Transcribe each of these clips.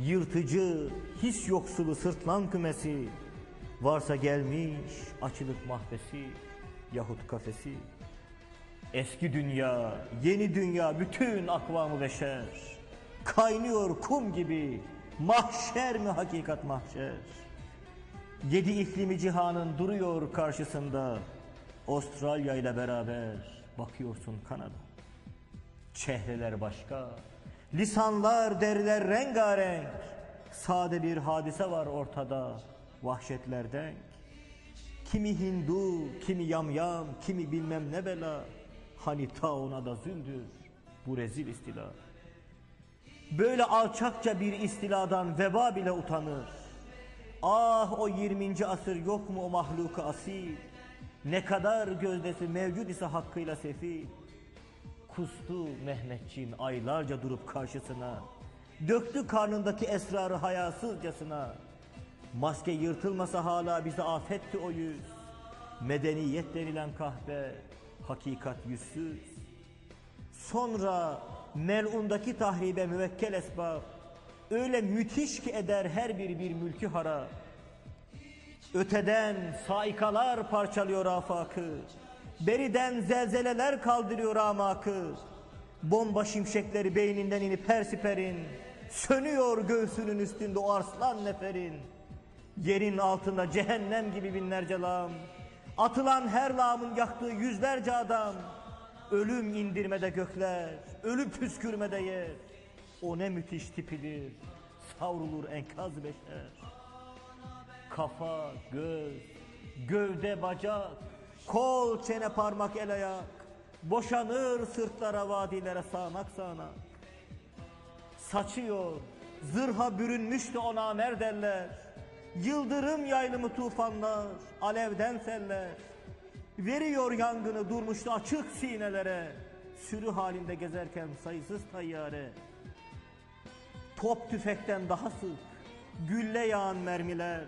yırtıcı his yoksulu sırtlan kümesi. Varsa gelmiş açılık mahvesi yahut kafesi. Eski dünya, yeni dünya, bütün akvamı beşer. Kaynıyor kum gibi, mahşer mi hakikat mahşer. Yedi iklimi cihanın duruyor karşısında. Avustralya ile beraber bakıyorsun Kanada. Çehreler başka, lisanlar, deriler rengarenk. Sade bir hadise var ortada, vahşetlerden. Kimi Hindu, kimi yamyam, kimi bilmem ne bela. Hani ta ona da züldür bu rezil istila. Böyle alçakça bir istiladan veba bile utanır. Ah o 20. asır yok mu o mahluku asil? Ne kadar gözdesi mevcud ise hakkıyla sefil. Kustu Mehmetçiğin aylarca durup karşısına. Döktü karnındaki esrarı hayasızcasına. Maske yırtılmasa hala bize afetti o yüz. Medeniyet denilen kahve, hakikat yüzsüz. Sonra melundaki tahribe müvekkel esbab öyle müthiş ki eder her biri bir mülkü hara. Öteden saikalar parçalıyor afakı. Beriden zelzeleler kaldırıyor amakı. Bomba şimşekleri beyninden inip her siperin. Sönüyor göğsünün üstünde o arslan neferin. Yerin altında cehennem gibi binlerce lağım. Atılan her lağımın yaktığı yüzlerce adam. Ölüm indirmede gökler, ölüm püskürmede yer. O ne müthiş tipidir, savrulur enkaz beşer. Kafa, göz, gövde, bacak, kol, çene, parmak, el ayak. Boşanır sırtlara, vadilere sağanak sağanak. Saçıyor, zırha bürünmüş de ona merderler. Yıldırım yaylımı tufanlar, alevden seller. Veriyor yangını durmuştu açık sinelere. Sürü halinde gezerken sayısız tayyare. Top tüfekten daha sık, gülle yağan mermiler.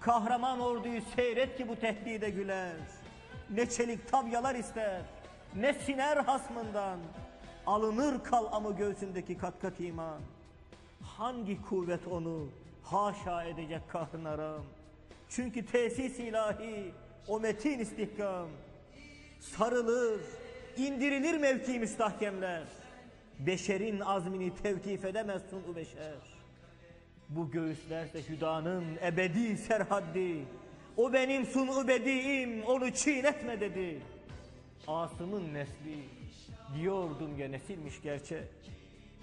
Kahraman orduyu seyret ki bu tehdide güler. Ne çelik tabyalar ister, ne siner hasmından. Alınır kalamı göğsündeki kat kat iman. Hangi kuvvet onu haşa edecek kahrın aram. Çünkü tesis ilahi o metin istihkam. Sarılır, indirilir mevki müstahkemler. Beşerin azmini tevkif edemez sunu beşer. Bu göğüslerse hüdanın ebedi serhaddi. O benim sunu bediğim onu çiğnetme dedi. Asım'ın nesli diyordum ya nesilmiş gerçek.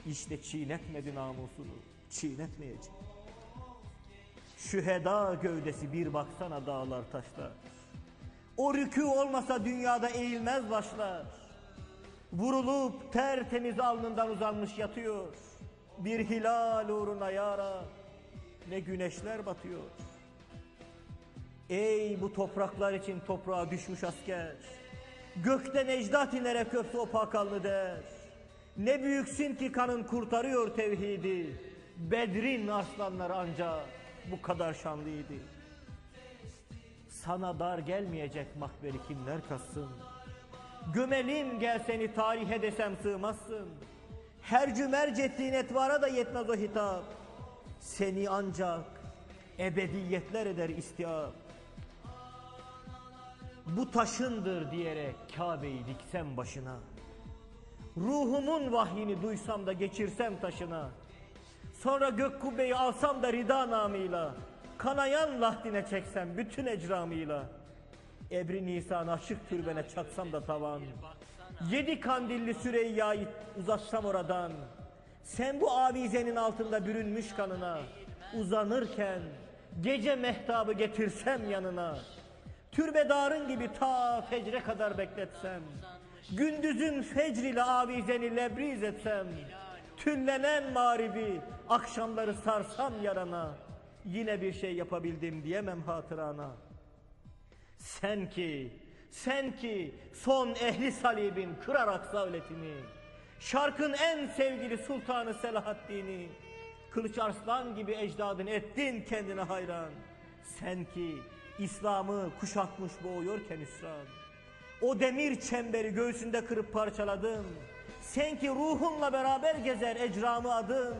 İşte çiğnetmedi namusunu, çiğnetmeyecek. Şüheda gövdesi bir baksana dağlar taşlar. O rükû olmasa dünyada eğilmez başlar. Vurulup tertemiz alnından uzanmış yatıyor. Bir hilal uğruna yara ne güneşler batıyor. Ey bu topraklar için toprağa düşmüş asker. Gökte necdat inerek öptü o pakallı der. Ne büyüksün ki kanın kurtarıyor tevhidi. Bedrin arslanları ancak bu kadar şanlıydı. Sana dar gelmeyecek makberi kimler kassın. Gömelim gel seni tarihe desem sığmazsın. Her cümerc ettiğin etvara da yetmez o hitap. Seni ancak ebediyetler eder istihap. Bu taşındır diyerek Kabe'yi diksem başına. Ruhumun vahyini duysam da geçirsem taşına. Sonra gök kubbeyi alsam da rida namıyla. Kanayan lahdine çeksem bütün ecramıyla. Ebri Nisan aşık türbene çaksam da tavan. Yedi kandilli Süreyya'yı uzatsam oradan. Sen bu avizenin altında bürünmüş kanına. Uzanırken gece mehtabı getirsem yanına. Türbedarın gibi ta fecre kadar bekletsem. Gündüzün fecriyle avizeni lebriz etsem. Tüllenen mağribi akşamları sarsam yarana. yine bir şey yapabildim diyemem hatırana. Sen ki, sen ki son ehli salibin kırarak zavletini, şarkın en sevgili sultanı Selahaddin'i, kılıç arslan gibi ecdadın ettin kendine hayran. Sen ki İslam'ı kuşatmış boğuyorken hüsran. O demir çemberi göğsünde kırıp parçaladın. Sen ki ruhunla beraber gezer ecramı adın.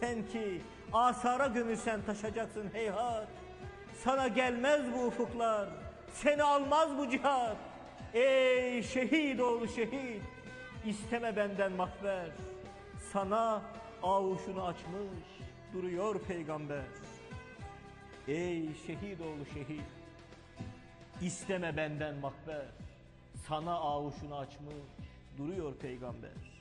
Sen ki asara gömülsen taşacaksın heyhat. Sana gelmez bu ufuklar. Seni almaz bu cihat. Ey şehit oğlu şehit. isteme benden mahver. Sana avuşunu açmış duruyor peygamber. Ey şehit oğlu şehit. isteme benden mahver. Sana avuşunu açmış duruyor peygamber.